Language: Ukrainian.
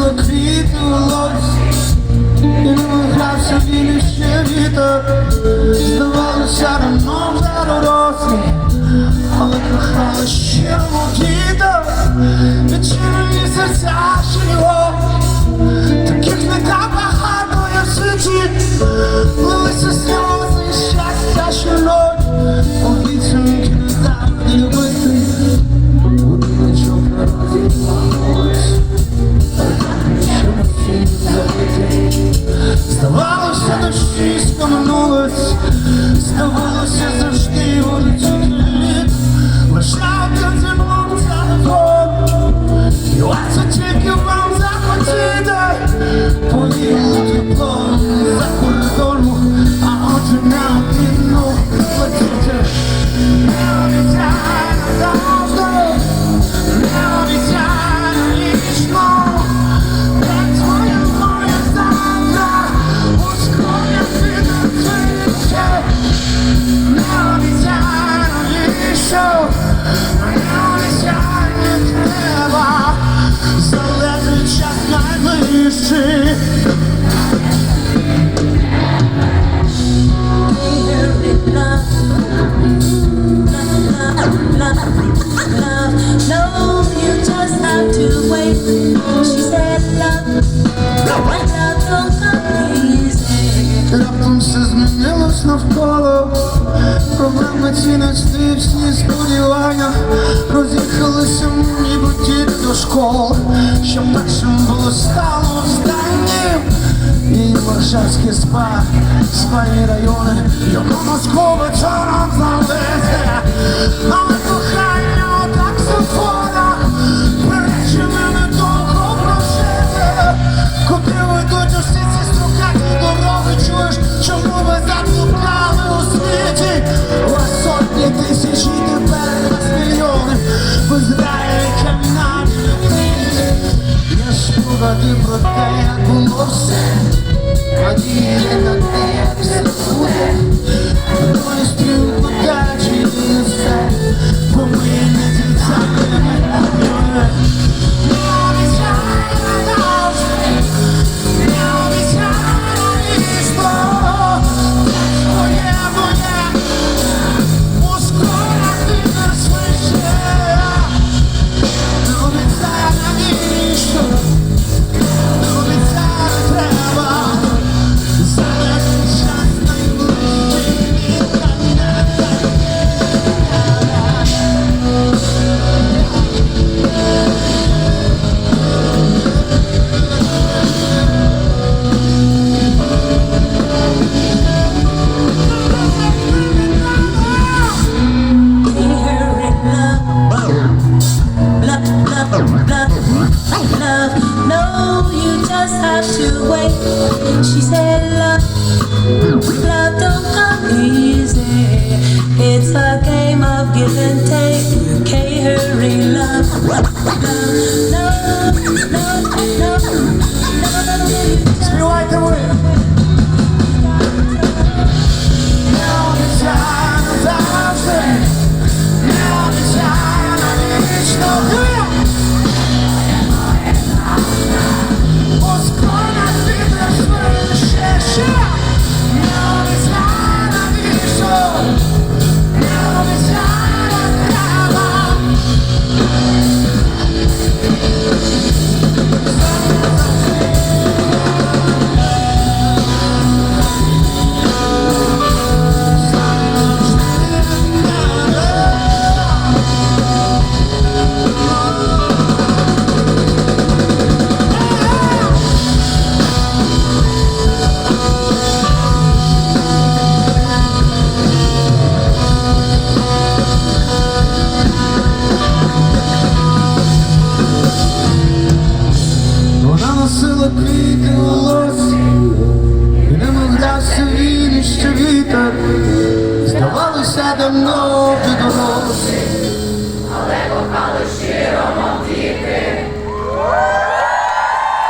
Квітнуло, квітнуло, і виграв собі ще вітер, здавалося, раном заророслі, але кохала ще мовча. повернулась, ставалося завжди волю літ. Залежить час найближчий Вимиті нестичні сподівання роз'їхалися ніби діти до школи, що першим було стало зданням. І Варшавський спа, спальні райони, його Москва вечором залезе. Chuva de boteco, moça Pode ir até a Just have to wait. And she said, Love, love don't come easy. It's a game of give and take. You can't hurry love. давно підросі, але кохали щиро.